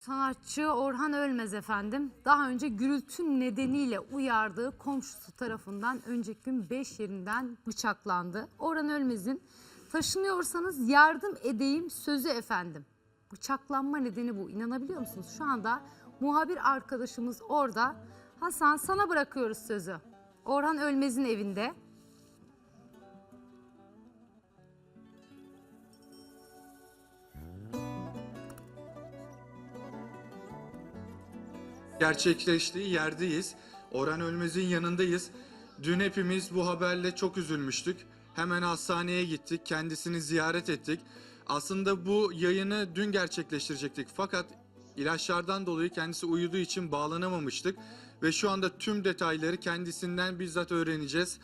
Sanatçı Orhan Ölmez efendim daha önce gürültü nedeniyle uyardığı komşusu tarafından önceki gün 5 yerinden bıçaklandı. Orhan Ölmez'in taşınıyorsanız yardım edeyim sözü efendim. Bıçaklanma nedeni bu inanabiliyor musunuz? Şu anda muhabir arkadaşımız orada. Hasan sana bırakıyoruz sözü. Orhan Ölmez'in evinde. Gerçekleştiği yerdeyiz. Orhan Ölmez'in yanındayız. Dün hepimiz bu haberle çok üzülmüştük. Hemen hastaneye gittik, kendisini ziyaret ettik. Aslında bu yayını dün gerçekleştirecektik fakat ilaçlardan dolayı kendisi uyuduğu için bağlanamamıştık. Ve şu anda tüm detayları kendisinden bizzat öğreneceğiz.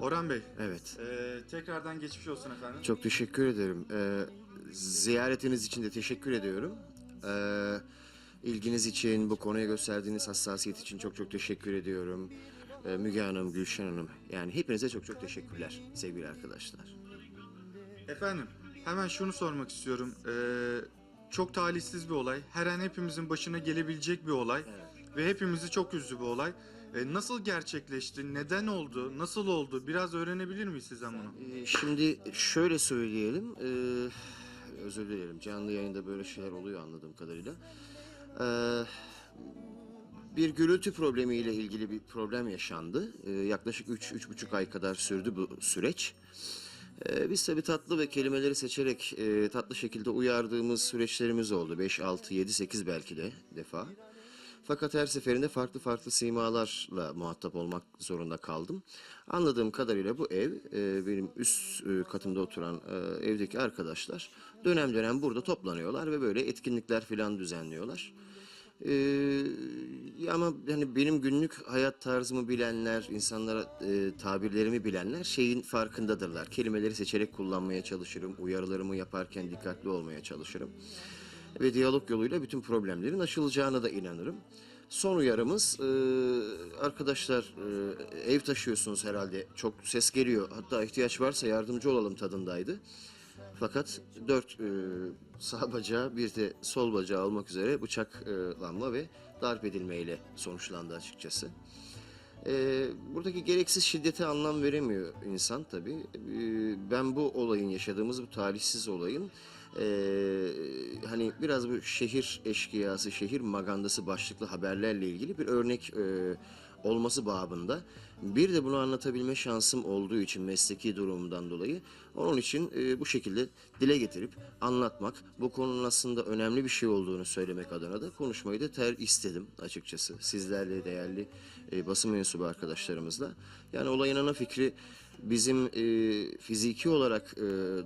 Orhan Bey, Evet. eee, tekrardan geçmiş olsun efendim. Çok teşekkür ederim. Ee, ziyaretiniz için de teşekkür ediyorum. Ee, ilginiz için, bu konuya gösterdiğiniz hassasiyet için çok çok teşekkür ediyorum. Ee, Müge Hanım, Gülşen Hanım. Yani hepinize çok çok teşekkürler sevgili arkadaşlar. Efendim, hemen şunu sormak istiyorum. Ee, çok talihsiz bir olay. Her an hepimizin başına gelebilecek bir olay. Ve hepimizi çok üzdü bu olay. Ee, nasıl gerçekleşti? Neden oldu? Nasıl oldu? Biraz öğrenebilir miyiz sizden bunu? Ee, şimdi şöyle söyleyelim. ee, özür dilerim. Canlı yayında böyle şeyler oluyor anladığım kadarıyla. Ee, bir gürültü problemiyle ilgili bir problem yaşandı. Ee, yaklaşık 3-3,5 ay kadar sürdü bu süreç. Ee, biz tabii tatlı ve kelimeleri seçerek e, tatlı şekilde uyardığımız süreçlerimiz oldu. 5, 6, 7, 8 belki de defa. Fakat her seferinde farklı farklı simalarla muhatap olmak zorunda kaldım. Anladığım kadarıyla bu ev e, benim üst e, katımda oturan e, evdeki arkadaşlar dönem dönem burada toplanıyorlar ve böyle etkinlikler falan düzenliyorlar. Ee, ama hani benim günlük hayat tarzımı bilenler, insanlara e, tabirlerimi bilenler şeyin farkındadırlar. Kelimeleri seçerek kullanmaya çalışırım, uyarılarımı yaparken dikkatli olmaya çalışırım. Ve diyalog yoluyla bütün problemlerin aşılacağına da inanırım. Son uyarımız, e, arkadaşlar e, ev taşıyorsunuz herhalde, çok ses geliyor. Hatta ihtiyaç varsa yardımcı olalım tadındaydı. Fakat dört e, sağ bacağı bir de sol bacağı olmak üzere bıçaklanma ve darp edilmeyle sonuçlandı açıkçası. Buradaki gereksiz şiddete anlam veremiyor insan tabii. Ben bu olayın yaşadığımız bu talihsiz olayın e, hani biraz bu şehir eşkıyası, şehir magandası başlıklı haberlerle ilgili bir örnek e, olması babında. Bir de bunu anlatabilme şansım olduğu için mesleki durumumdan dolayı onun için e, bu şekilde dile getirip anlatmak, bu konunun aslında önemli bir şey olduğunu söylemek adına da konuşmayı da ter istedim açıkçası. Sizlerle değerli e, basın mensubu arkadaşlarımızla. Yani olayın ana fikri bizim e, fiziki olarak e,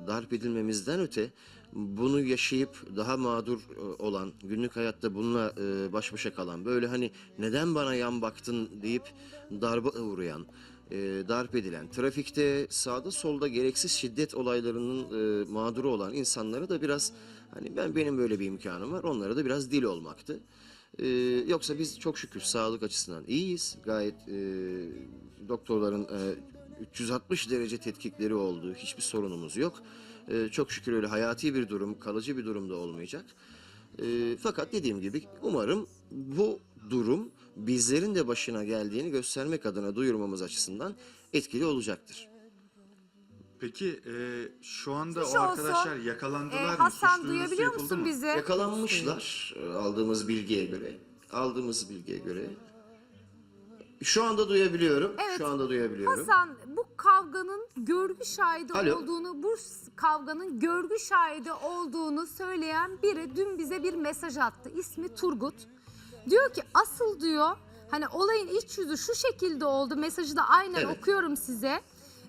darp edilmemizden öte bunu yaşayıp daha mağdur e, olan, günlük hayatta bununla e, baş başa kalan, böyle hani neden bana yan baktın deyip darbe uğrayan, e, darp edilen, trafikte sağda solda gereksiz şiddet olaylarının e, mağduru olan insanlara da biraz hani ben benim böyle bir imkanım var, onlara da biraz dil olmaktı. Yoksa biz çok şükür sağlık açısından iyiyiz. Gayet doktorların 360 derece tetkikleri oldu. Hiçbir sorunumuz yok. Ee, çok şükür öyle hayati bir durum, kalıcı bir durum da olmayacak. Ee, fakat dediğim gibi umarım bu durum bizlerin de başına geldiğini göstermek adına duyurmamız açısından etkili olacaktır. Peki e, şu anda Geçmiş o arkadaşlar yakalandılar mı? Hasan duyabiliyor yapıldı musun mı? bizi? Yakalanmışlar e, aldığımız bilgiye göre. Aldığımız bilgiye göre. Şu anda duyabiliyorum. Evet. Şu anda duyabiliyorum. Hasan bu kavganın görgü şahidi Alo. olduğunu, bu kavganın görgü şahidi olduğunu söyleyen biri dün bize bir mesaj attı. İsmi Turgut. Diyor ki asıl diyor hani olayın iç yüzü şu şekilde oldu. Mesajı da aynen Evet. okuyorum size.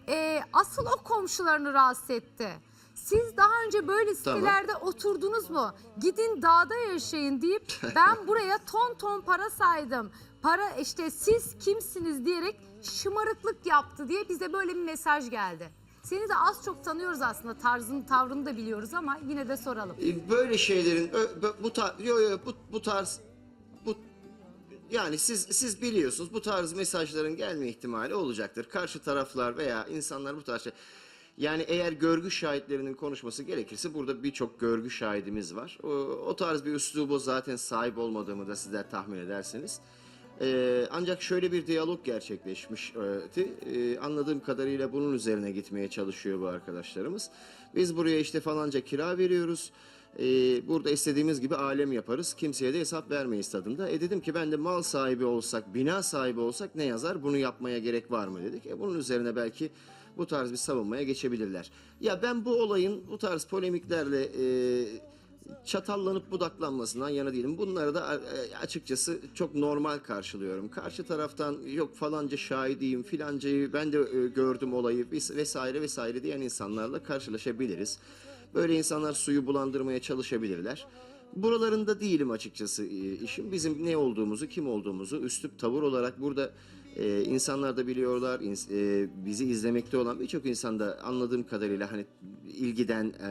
Ee, asıl o komşularını rahatsız etti. Siz daha önce böyle Tamam. sitelerde oturdunuz mu? Gidin dağda yaşayın deyip ben buraya ton ton para saydım. Para işte siz kimsiniz diyerek şımarıklık yaptı diye bize böyle bir mesaj geldi. Seni de az çok tanıyoruz aslında tarzını tavrını da biliyoruz ama yine de soralım. E, böyle şeylerin bu tar yo, yo, bu, bu tarz bu yani siz siz biliyorsunuz bu tarz mesajların gelme ihtimali olacaktır. Karşı taraflar veya insanlar bu tarz şey. Yani eğer görgü şahitlerinin konuşması gerekirse burada birçok görgü şahidimiz var. O, o tarz bir üslubu zaten sahip olmadığımı da sizler tahmin edersiniz. Ee, ancak şöyle bir diyalog gerçekleşmişti. Ee, anladığım kadarıyla bunun üzerine gitmeye çalışıyor bu arkadaşlarımız. Biz buraya işte falanca kira veriyoruz. Ee, burada istediğimiz gibi alem yaparız. Kimseye de hesap vermeyiz tadında. E dedim ki ben de mal sahibi olsak, bina sahibi olsak ne yazar? Bunu yapmaya gerek var mı dedik. E bunun üzerine belki bu tarz bir savunmaya geçebilirler. Ya ben bu olayın bu tarz polemiklerle e, çatallanıp budaklanmasından yana değilim. Bunları da e, açıkçası çok normal karşılıyorum. Karşı taraftan yok falanca şahidiyim filancayı ben de e, gördüm olayı ves- vesaire vesaire diyen insanlarla karşılaşabiliriz. Böyle insanlar suyu bulandırmaya çalışabilirler. Buralarında değilim açıkçası e, işim. Bizim ne olduğumuzu, kim olduğumuzu üslup tavır olarak burada e, insanlar da biliyorlar. ins- e, bizi izlemekte olan birçok insan da anladığım kadarıyla hani ilgiden e,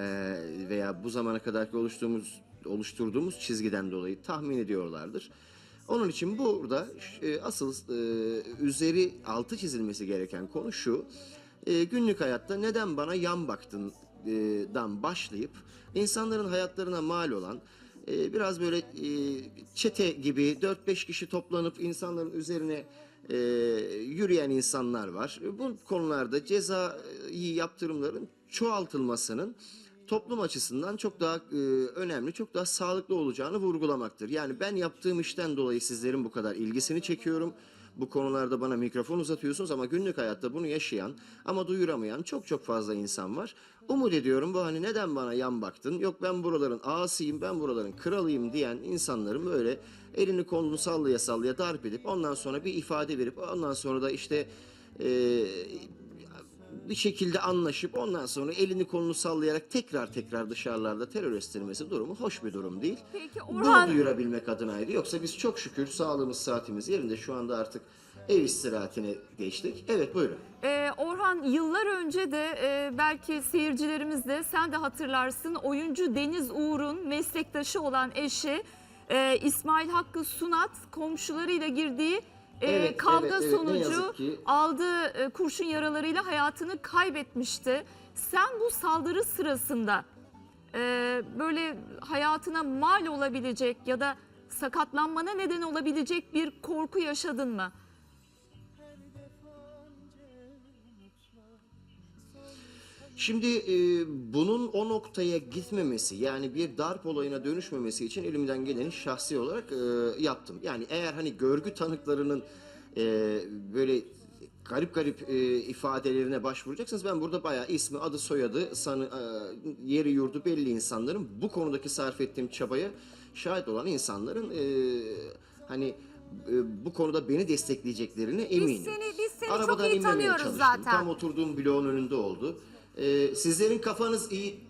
veya bu zamana kadar oluştuğumuz oluşturduğumuz çizgiden dolayı tahmin ediyorlardır. Onun için burada e, asıl e, üzeri altı çizilmesi gereken konu şu. E, günlük hayatta neden bana yan baktın e, dan başlayıp insanların hayatlarına mal olan e, biraz böyle e, çete gibi 4-5 kişi toplanıp insanların üzerine e, yürüyen insanlar var. Bu konularda cezai yaptırımların çoğaltılmasının toplum açısından çok daha e, önemli, çok daha sağlıklı olacağını vurgulamaktır. Yani ben yaptığım işten dolayı sizlerin bu kadar ilgisini çekiyorum. Bu konularda bana mikrofon uzatıyorsunuz ama günlük hayatta bunu yaşayan ama duyuramayan çok çok fazla insan var. Umut ediyorum bu hani neden bana yan baktın? Yok ben buraların ağasıyım, ben buraların kralıyım diyen insanların böyle elini kolunu sallaya sallaya darp edip ondan sonra bir ifade verip ondan sonra da işte e, bir şekilde anlaşıp ondan sonra elini kolunu sallayarak tekrar tekrar dışarılarda terör estirmesi durumu hoş bir durum değil. Peki Bunu Orhan duyurabilmek adınaydı. Yoksa biz çok şükür sağlığımız saatimiz yerinde şu anda artık ev istirahatine geçtik. Evet buyurun. Ee, Orhan yıllar önce de e, belki seyircilerimiz de sen de hatırlarsın oyuncu Deniz Uğur'un meslektaşı olan eşi e, İsmail Hakkı Sunat komşularıyla girdiği e, Evet, kavga evet, evet. Ne sonucu yazık ki- aldığı e, kurşun yaralarıyla hayatını kaybetmişti. Sen bu saldırı sırasında e, böyle hayatına mal olabilecek ya da sakatlanmana neden olabilecek bir korku yaşadın mı? Şimdi e, bunun o noktaya gitmemesi yani bir darp olayına dönüşmemesi için elimden geleni şahsi olarak e, yaptım. Yani eğer hani görgü tanıklarının e, böyle garip garip e, ifadelerine başvuracaksınız ben burada bayağı ismi, adı, soyadı, sanı, e, yeri yurdu belli insanların bu konudaki sarf ettiğim çabaya şahit olan insanların e, hani e, bu konuda beni destekleyeceklerine eminim. seni- biz seni çok iyi tanıyoruz zaten. Tam oturduğum bloğun önünde oldu. Ee, sizlerin kafanız iyi.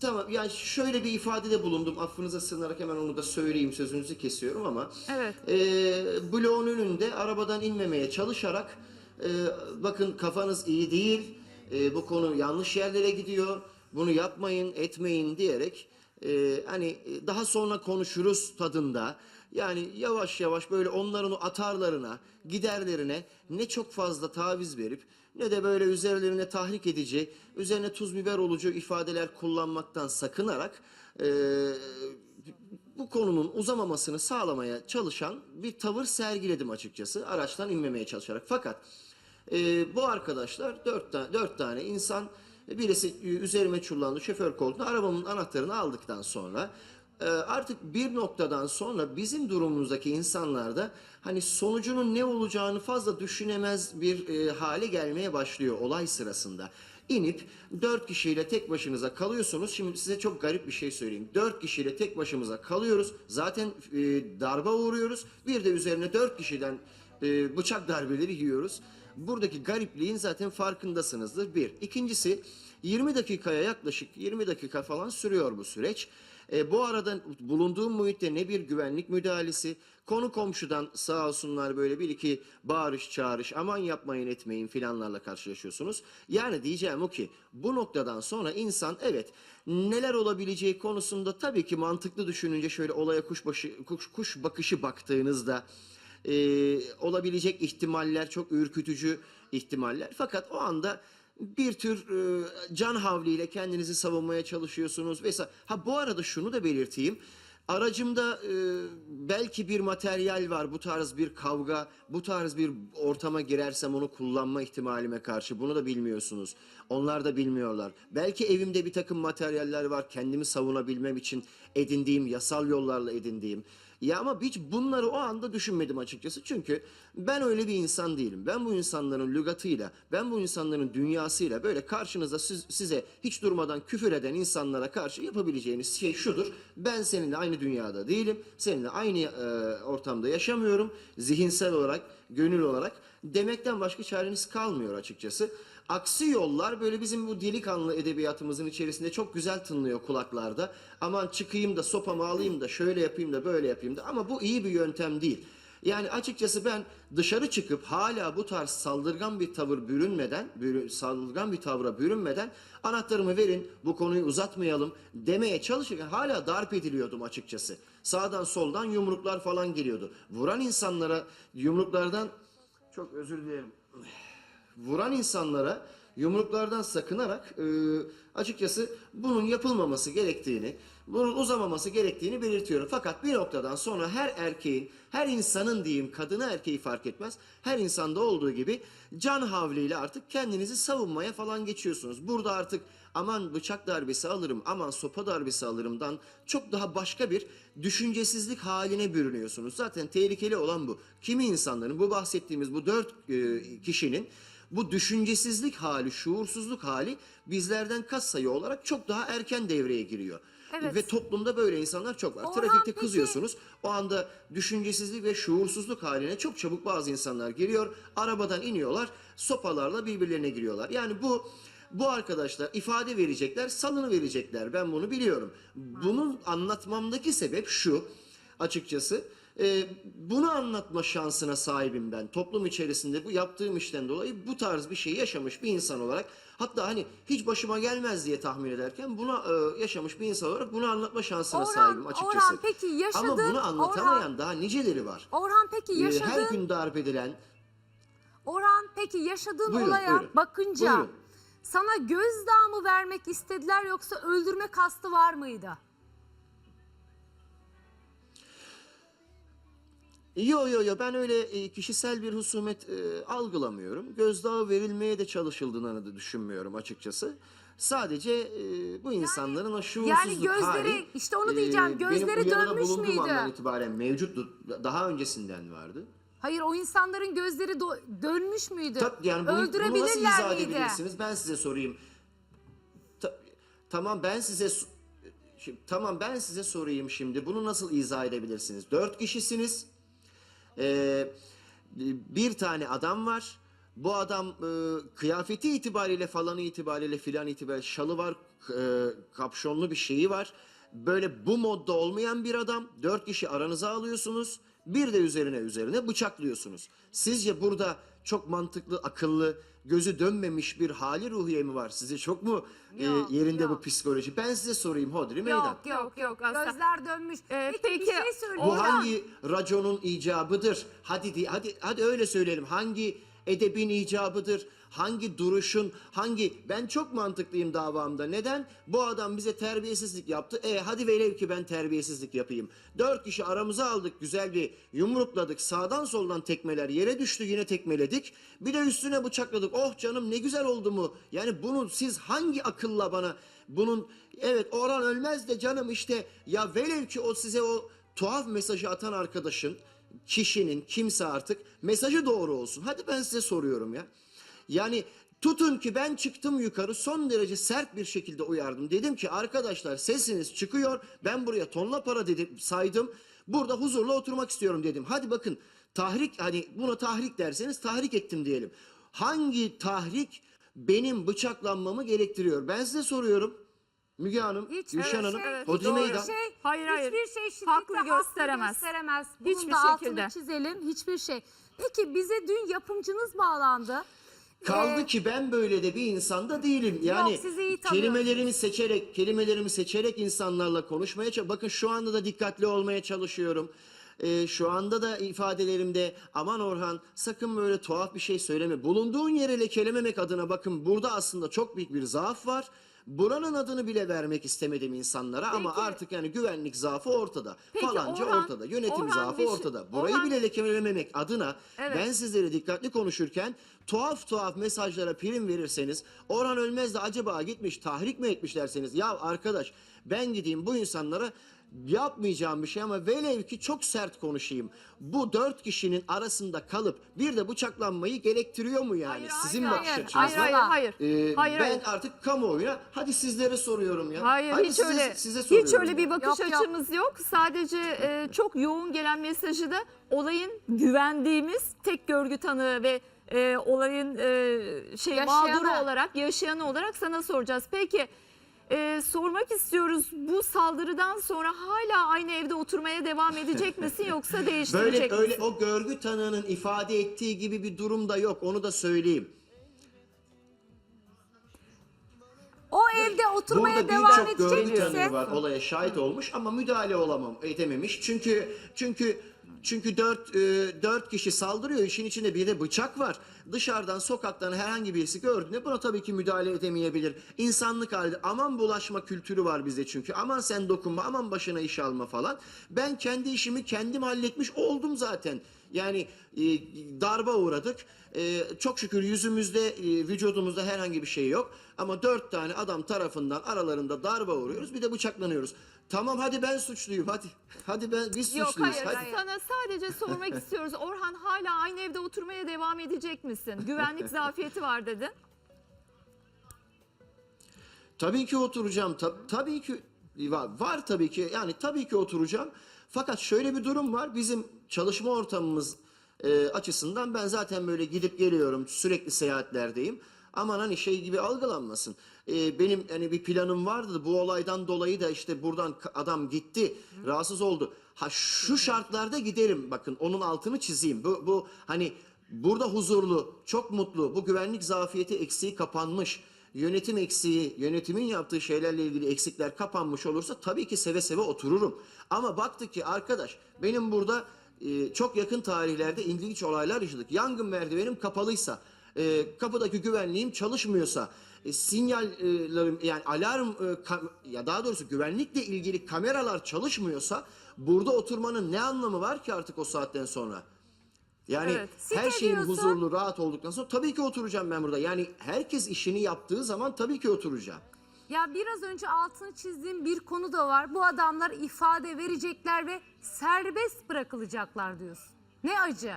Tamam yani şöyle bir ifadede bulundum. Affınıza sığınarak hemen onu da söyleyeyim sözünüzü kesiyorum ama. Evet. Ee, bloğun önünde arabadan inmemeye çalışarak e, bakın kafanız iyi değil. e, bu konu yanlış yerlere gidiyor. Bunu yapmayın etmeyin diyerek e, hani e, daha sonra konuşuruz tadında. Yani yavaş yavaş böyle onların o atarlarına, giderlerine ne çok fazla taviz verip ne de böyle üzerlerine tahrik edici, üzerine tuz biber olucu ifadeler kullanmaktan sakınarak e, bu konunun uzamamasını sağlamaya çalışan bir tavır sergiledim açıkçası araçtan inmemeye çalışarak. Fakat e, bu arkadaşlar dört, ta- dört tane insan birisi üzerime çullandı şoför koltuğuna arabamın anahtarını aldıktan sonra artık bir noktadan sonra bizim durumumuzdaki insanlar da hani sonucunun ne olacağını fazla düşünemez bir e, hale gelmeye başlıyor olay sırasında. İnip dört kişiyle tek başınıza kalıyorsunuz. Şimdi size çok garip bir şey söyleyeyim. Dört kişiyle tek başımıza kalıyoruz. Zaten e, darba uğruyoruz. Bir de üzerine dört kişiden e, bıçak darbeleri yiyoruz. Buradaki garipliğin zaten farkındasınızdır. Bir. İkincisi 20 dakikaya yaklaşık 20 dakika falan sürüyor bu süreç. E, bu arada bulunduğum muhitte ne bir güvenlik müdahalesi, konu komşudan sağ olsunlar böyle bir iki bağırış çağırış aman yapmayın etmeyin filanlarla karşılaşıyorsunuz. Yani diyeceğim o ki bu noktadan sonra insan evet neler olabileceği konusunda tabii ki mantıklı düşününce şöyle olaya kuşbaşı, kuş, kuş bakışı baktığınızda e, olabilecek ihtimaller çok ürkütücü ihtimaller. Fakat o anda bir tür e, can havliyle kendinizi savunmaya çalışıyorsunuz vesaire. Ha bu arada şunu da belirteyim. Aracımda e, belki bir materyal var bu tarz bir kavga, bu tarz bir ortama girersem onu kullanma ihtimalime karşı bunu da bilmiyorsunuz. Onlar da bilmiyorlar. Belki evimde bir takım materyaller var kendimi savunabilmem için edindiğim, yasal yollarla edindiğim. Ya ama hiç bunları o anda düşünmedim açıkçası. Çünkü ben öyle bir insan değilim. Ben bu insanların lügatıyla, ben bu insanların dünyasıyla böyle karşınızda siz- size hiç durmadan küfür eden insanlara karşı yapabileceğiniz şey şudur. Ben seninle aynı dünyada değilim. Seninle aynı e, ortamda yaşamıyorum. Zihinsel olarak, gönül olarak demekten başka çareniz kalmıyor açıkçası. Aksi yollar böyle bizim bu delikanlı edebiyatımızın içerisinde çok güzel tınlıyor kulaklarda. Aman çıkayım da sopamı alayım da şöyle yapayım da böyle yapayım da ama bu iyi bir yöntem değil. Yani açıkçası ben dışarı çıkıp hala bu tarz saldırgan bir tavır bürünmeden, bürü- saldırgan bir tavra bürünmeden anahtarımı verin bu konuyu uzatmayalım demeye çalışırken hala darp ediliyordum açıkçası. Sağdan soldan yumruklar falan geliyordu. Vuran insanlara yumruklardan çok özür dilerim vuran insanlara yumruklardan sakınarak e, açıkçası bunun yapılmaması gerektiğini, bunun uzamaması gerektiğini belirtiyorum. Fakat bir noktadan sonra her erkeğin, her insanın diyeyim kadını erkeği fark etmez, her insanda olduğu gibi can havliyle artık kendinizi savunmaya falan geçiyorsunuz. Burada artık aman bıçak darbesi alırım, aman sopa darbesi alırımdan çok daha başka bir düşüncesizlik haline bürünüyorsunuz. Zaten tehlikeli olan bu. Kimi insanların bu bahsettiğimiz bu dört e, kişinin bu düşüncesizlik hali, şuursuzluk hali bizlerden kas sayı olarak çok daha erken devreye giriyor. Evet. Ve toplumda böyle insanlar çok var. Orhan, Trafikte peki- kızıyorsunuz. O anda düşüncesizlik ve şuursuzluk haline çok çabuk bazı insanlar giriyor. Arabadan iniyorlar, sopalarla birbirlerine giriyorlar. Yani bu bu arkadaşlar ifade verecekler, salını verecekler. Ben bunu biliyorum. Bunun anlatmamdaki sebep şu açıkçası. E, bunu anlatma şansına sahibim ben. Toplum içerisinde bu yaptığım işten dolayı bu tarz bir şey yaşamış bir insan olarak hatta hani hiç başıma gelmez diye tahmin ederken buna e, yaşamış bir insan olarak bunu anlatma şansına Orhan, sahibim açıkçası. Orhan peki yaşadığın... Ama bunu anlatamayan Orhan, daha niceleri var. Orhan peki E, yaşadığın... her gün darp edilen Orhan peki yaşadığın Buyurun, olaya buyurun. bakınca Buyurun. sana gözdağı mı vermek istediler yoksa öldürme kastı var mıydı? Yo yo yo ben öyle e, kişisel bir husumet e, algılamıyorum. Gözdağı verilmeye de çalışıldığını da düşünmüyorum açıkçası. Sadece e, bu insanların o şuursuzluk gözleri- hali, işte onu diyeceğim, benim gözleri bu yanında dönmüş bulunduğum müydü? andan itibaren mevcuttu. Daha öncesinden vardı. Hayır o insanların gözleri do- dönmüş müydü? Tabii yani bunu, bunu nasıl Öldürebilirler izah miydi? edebilirsiniz? Ben size sorayım. Ta- tamam ben size so- Şimdi, tamam ben size sorayım şimdi. Bunu nasıl izah edebilirsiniz? Dört kişisiniz. Ee, bir tane adam var. Bu adam e, kıyafeti itibariyle falan itibariyle filan itibariyle şalı var, e, kapşonlu bir şeyi var. Böyle bu modda olmayan bir adam. Dört kişi aranıza alıyorsunuz. Bir de üzerine üzerine bıçaklıyorsunuz. Sizce burada çok mantıklı, akıllı, gözü dönmemiş bir hali ruhiye mi var? Size çok mu e, Yok, yerinde yok. bu psikoloji? Ben size sorayım Hodri Meydan. Yok yok Yok, yok, asla. Gözler dönmüş. Ee, peki, peki, bir şey söyleyeyim. Bu hangi raconun icabıdır? Hadi di- hadi hadi öyle söyleyelim. Hangi edebin icabıdır? Hangi duruşun? Hangi ben çok mantıklıyım davamda. Neden? Bu adam bize terbiyesizlik yaptı. E hadi velev ki ben terbiyesizlik yapayım. Dört kişi aramıza aldık. Güzel bir yumrukladık. Sağdan soldan tekmeler yere düştü yine tekmeledik. Bir de üstüne bıçakladık. Oh canım ne güzel oldu mu? Yani bunu siz hangi akılla bana bunun evet Orhan ölmez de canım işte ya velev ki o size o tuhaf mesajı atan arkadaşın, kişinin, kimse artık mesajı doğru olsun. Hadi ben size soruyorum ya. Yani tutun ki ben çıktım yukarı son derece sert bir şekilde uyardım. Dedim ki arkadaşlar sesiniz çıkıyor. Ben buraya tonla para dedim saydım. Burada huzurla oturmak istiyorum dedim. Hadi bakın tahrik hani buna tahrik derseniz tahrik ettim diyelim. Hangi tahrik benim bıçaklanmamı gerektiriyor? Ben size soruyorum. Müge Hanım, Hiç Gülşen öyle Hanım, şey, Hodri hiçbir Meydan. Şey, Hayır, hayır. Hiçbir şey şiddetle Haklı haklı gösteremez. gösteremez. Bunun Hiçbir da şekilde. altını çizelim. Hiçbir şey. Peki bize dün yapımcınız bağlandı. Kaldı Ee, ki ben böyle de bir insan da değilim. Yani sizi iyi tanıyorum. kelimelerimi seçerek, kelimelerimi seçerek insanlarla konuşmaya çalış. Bakın şu anda da dikkatli olmaya çalışıyorum. e, şu anda da ifadelerimde aman Orhan sakın böyle tuhaf bir şey söyleme. Bulunduğun yere lekelememek adına bakın burada aslında çok büyük bir zaaf var. Buranın adını bile vermek istemedim insanlara ama Peki- artık yani güvenlik zaafı ortada. Peki Falanca Orhan- ortada. Yönetim Orhan zaafı bir şey- ortada. Burayı Orhan- bile lekelememek adına Evet. ben sizlere dikkatli konuşurken tuhaf tuhaf mesajlara prim verirseniz Orhan Ölmez de acaba gitmiş tahrik mi etmiş derseniz ya arkadaş ben gideyim bu insanlara yapmayacağım bir şey ama velev ki çok sert konuşayım. Bu dört kişinin arasında kalıp bir de bıçaklanmayı gerektiriyor mu yani? Hayır, Sizin hayır, bakış hayır, açınızla. hayır, hayır, hayır. Ee, hayır, ben hayır. artık kamuoyuna hadi sizlere soruyorum ya. Hayır Hadi hiç size, öyle size hiç soruyorum öyle ya. bir bakış Yok, yok. açımız yok. Sadece e, çok yoğun gelen mesajı da olayın güvendiğimiz tek görgü tanığı ve e, olayın e, şey Yaşayanı. mağduru olarak yaşayanı olarak sana soracağız. Peki e, sormak istiyoruz bu saldırıdan sonra hala aynı evde oturmaya devam edecek misin yoksa değiştirecek Böyle öyle misin? o görgü tanığının ifade ettiği gibi bir durum da yok. Onu da söyleyeyim. O evde oturmaya Burada devam birçok görgü edecek tanığı misin? var. Olaya şahit olmuş ama müdahale olamam edememiş. Çünkü çünkü çünkü dört, e, dört kişi saldırıyor. İşin içinde bir de bıçak var. Dışarıdan sokaktan herhangi birisi gördüğünde buna tabii ki müdahale edemeyebilir. İnsanlık halde aman bulaşma kültürü var bizde çünkü. Aman sen dokunma, aman başına iş alma falan. Ben kendi işimi kendim halletmiş oldum zaten. Yani e, darba uğradık. E, çok şükür yüzümüzde, e, vücudumuzda herhangi bir şey yok. Ama dört tane adam tarafından aralarında darba uğruyoruz. Bir de bıçaklanıyoruz. Tamam hadi ben suçluyum hadi. Hadi ben biz Yok suçluyuz. hayır, hadi. sana sadece sormak istiyoruz. Orhan hala aynı evde oturmaya devam edecek misin? Güvenlik zafiyeti var dedin. Tabii ki oturacağım. Ta- tabii ki var, var tabii ki. Yani tabii ki oturacağım. Fakat şöyle bir durum var. Bizim çalışma ortamımız e, açısından ben zaten böyle gidip geliyorum. Sürekli seyahatlerdeyim. Aman hani şey gibi algılanmasın. E, benim hani bir planım vardı. Bu olaydan dolayı da işte buradan adam gitti. Rahatsız oldu. Ha şu şartlarda giderim. Bakın onun altını çizeyim. Bu, bu hani burada huzurlu, çok mutlu. Bu güvenlik zafiyeti eksiği kapanmış yönetim eksiği, yönetimin yaptığı şeylerle ilgili eksikler kapanmış olursa tabii ki seve seve otururum. Ama baktık ki arkadaş benim burada e, çok yakın tarihlerde ilginç olaylar yaşadık. Yangın merdivenim kapalıysa, e, kapıdaki güvenliğim çalışmıyorsa, e, sinyallerim yani alarm e, kam- ya daha doğrusu güvenlikle ilgili kameralar çalışmıyorsa burada oturmanın ne anlamı var ki artık o saatten sonra? Yani Evet. her Site şeyin diyorsun. huzurlu, rahat olduktan sonra tabii ki oturacağım ben burada. Yani herkes işini yaptığı zaman tabii ki oturacağım. Ya biraz önce altını çizdiğim bir konu da var. Bu adamlar ifade verecekler ve serbest bırakılacaklar diyorsun. Ne acı.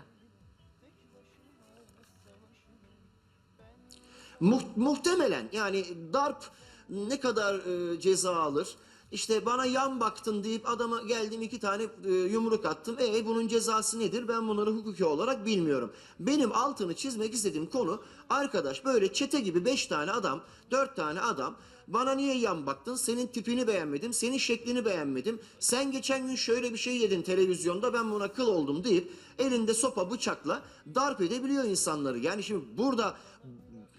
Muht- muhtemelen yani darp ne kadar e, ceza alır? İşte bana yan baktın deyip adama geldim iki tane e, yumruk attım. E bunun cezası nedir? Ben bunları hukuki olarak bilmiyorum. Benim altını çizmek istediğim konu arkadaş böyle çete gibi beş tane adam, dört tane adam bana niye yan baktın? Senin tipini beğenmedim, senin şeklini beğenmedim. Sen geçen gün şöyle bir şey yedin televizyonda ben buna kıl oldum deyip elinde sopa bıçakla darp edebiliyor insanları. Yani şimdi burada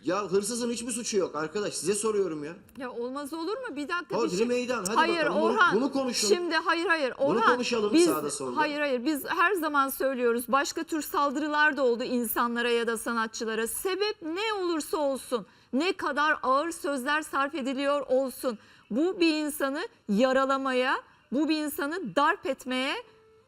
ya hırsızın hiçbir suçu yok arkadaş size soruyorum ya. Ya olmaz olur mu? Bir dakika Hodri bir şey. meydan, hadi hayır bakalım, bunu- Orhan. bunu konuşun. Şimdi hayır hayır Bunu Orhan. konuşalım biz, sağda solda. Hayır hayır biz her zaman söylüyoruz. Başka tür saldırılar da oldu insanlara ya da sanatçılara. Sebep ne olursa olsun. Ne kadar ağır sözler sarf ediliyor olsun. Bu bir insanı yaralamaya, bu bir insanı darp etmeye,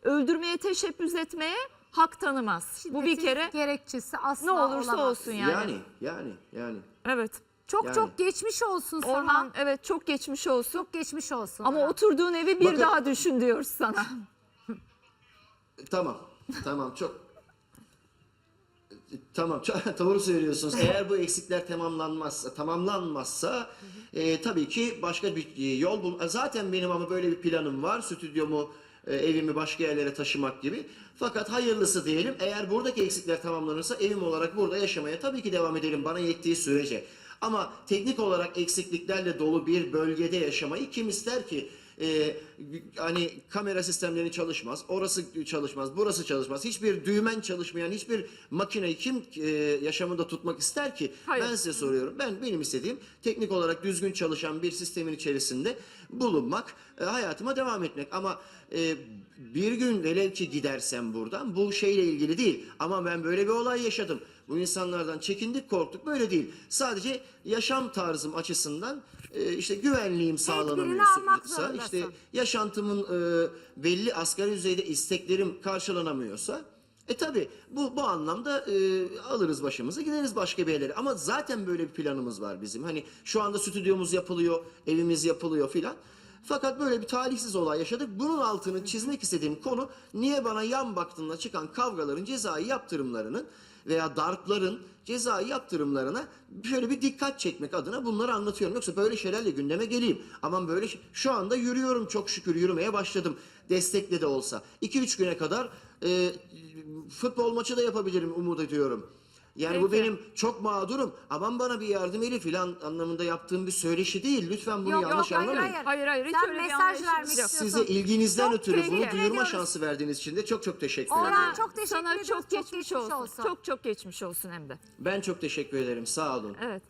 öldürmeye teşebbüs etmeye hak tanımaz. bu bir Şiddetin kere gerekçesi asla ne olursa olamaz. olsun yani. Yani yani yani. Evet. Çok Yani. çok geçmiş olsun sana. Orhan evet çok geçmiş olsun. Çok geçmiş olsun. Ama Orhan. oturduğun evi bir Bakın- daha düşün diyoruz sana. Tamam. Tamam çok Tamam doğru söylüyorsunuz. Eğer bu eksikler tamamlanmazsa, tamamlanmazsa e, tabii ki başka bir e, yol bul. Zaten benim ama böyle bir planım var. Stüdyomu, e, evimi başka yerlere taşımak gibi. Fakat hayırlısı diyelim. Eğer buradaki eksikler tamamlanırsa evim olarak burada yaşamaya tabii ki devam edelim bana yettiği sürece. Ama teknik olarak eksikliklerle dolu bir bölgede yaşamayı kim ister ki? E, hani kamera sistemleri çalışmaz, orası çalışmaz, burası çalışmaz. Hiçbir düğmen çalışmayan hiçbir makineyi kim e, yaşamında tutmak ister ki? Hayır. Ben size soruyorum. Ben benim istediğim teknik olarak düzgün çalışan bir sistemin içerisinde bulunmak, e, hayatıma devam etmek. Ama e, bir gün velev ki gidersem buradan bu şeyle ilgili değil. Ama ben böyle bir olay yaşadım. Bu insanlardan çekindik, korktuk. Böyle değil. Sadece yaşam tarzım açısından e, işte güvenliğim sağlanamıyorsa, işte yaşantımın e, belli asgari düzeyde isteklerim karşılanamıyorsa e tabi bu bu anlamda e, alırız başımızı gideriz başka bir yerlere. Ama zaten böyle bir planımız var bizim. Hani şu anda stüdyomuz yapılıyor, evimiz yapılıyor filan. Fakat böyle bir talihsiz olay yaşadık. Bunun altını çizmek istediğim konu niye bana yan baktığında çıkan kavgaların cezai yaptırımlarının veya darpların cezai yaptırımlarına şöyle bir dikkat çekmek adına bunları anlatıyorum. Yoksa böyle şeylerle gündeme geleyim. Aman böyle şey- şu anda yürüyorum çok şükür yürümeye başladım. Destekle de olsa. 2-3 güne kadar e, futbol maçı da yapabilirim umut ediyorum. Yani bu Peki. benim çok mağdurum. Aman bana bir yardım eli filan anlamında yaptığım bir söyleşi değil. Lütfen bunu Yok, yanlış yok, hayır, anlamayın. hayır. Hayır hayır hiç Sen öyle bir mesaj anlayışımız vermek yok. istiyorsun. Size ilginizden Çok ötürü bunu teşekkür duyurma ediyoruz. şansı verdiğiniz için de çok çok teşekkür Orhan, ederim. çok teşekkür Sana ediyoruz. çok geçmiş, olsun. olsun. Çok çok geçmiş olsun hem de. Ben çok teşekkür ederim. Sağ olun. Evet.